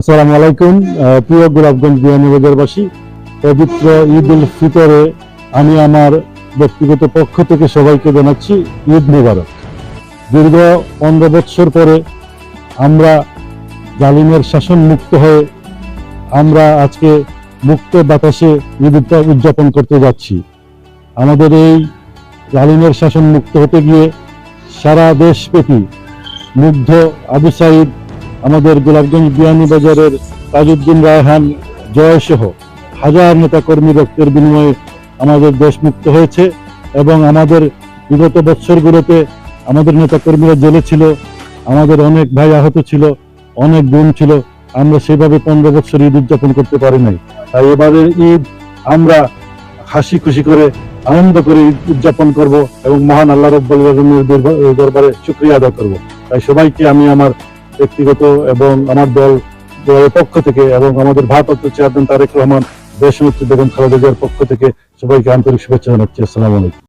আসসালামু আলাইকুম প্রিয় গোলাপগঞ্জ বিয়ানীবাজারবাসী পবিত্র ঈদ উল ফিতরে আমি আমার ব্যক্তিগত পক্ষ থেকে সবাইকে জানাচ্ছি ঈদ মুবারক। দীর্ঘ পনেরো বৎসর পরে আমরা জালিমের শাসন মুক্ত হয়ে আমরা আজকে মুক্ত বাতাসে ঈদ উদযাপন করতে যাচ্ছি। আমাদের এই জালিমের শাসন মুক্ত হতে গিয়ে সারা দেশব্যাপী মুগ্ধ আবু সাইদ আমাদের গোলাপগঞ্জ বিয়ানীবাজারের তাজউদ্দিন রায়হান জয় সহ হাজার নেতাকর্মী রক্তের বিনিময়ে আমাদের দেশ মুক্ত হয়েছে এবং আমাদের বিগত বৎসরগুলোতে আমাদের নেতাকর্মীরা জেলে ছিল, আমাদের অনেক ভাই আহত ছিল, অনেক গুণ ছিল, আমরা সেভাবে পনেরো বছর ঈদ উদযাপন করতে পারি নাই। তাই এবারের ঈদ আমরা হাসি খুশি করে, আনন্দ করে ঈদ উদযাপন করব এবং মহান আল্লাহ রব্বুল দরবারে শুক্রিয়া আদায় করব। তাই সবাইকে আমি আমার ব্যক্তিগত এবং আমার দল পক্ষ থেকে এবং আমাদের ভারপ্রাপ্ত চেয়ারম্যান তারেক রহমান, দেশনেত্রী বেগম খালেদা জিয়ার পক্ষ থেকে সবাইকে আন্তরিক শুভেচ্ছা জানাচ্ছি। আসসালামু আলাইকুম।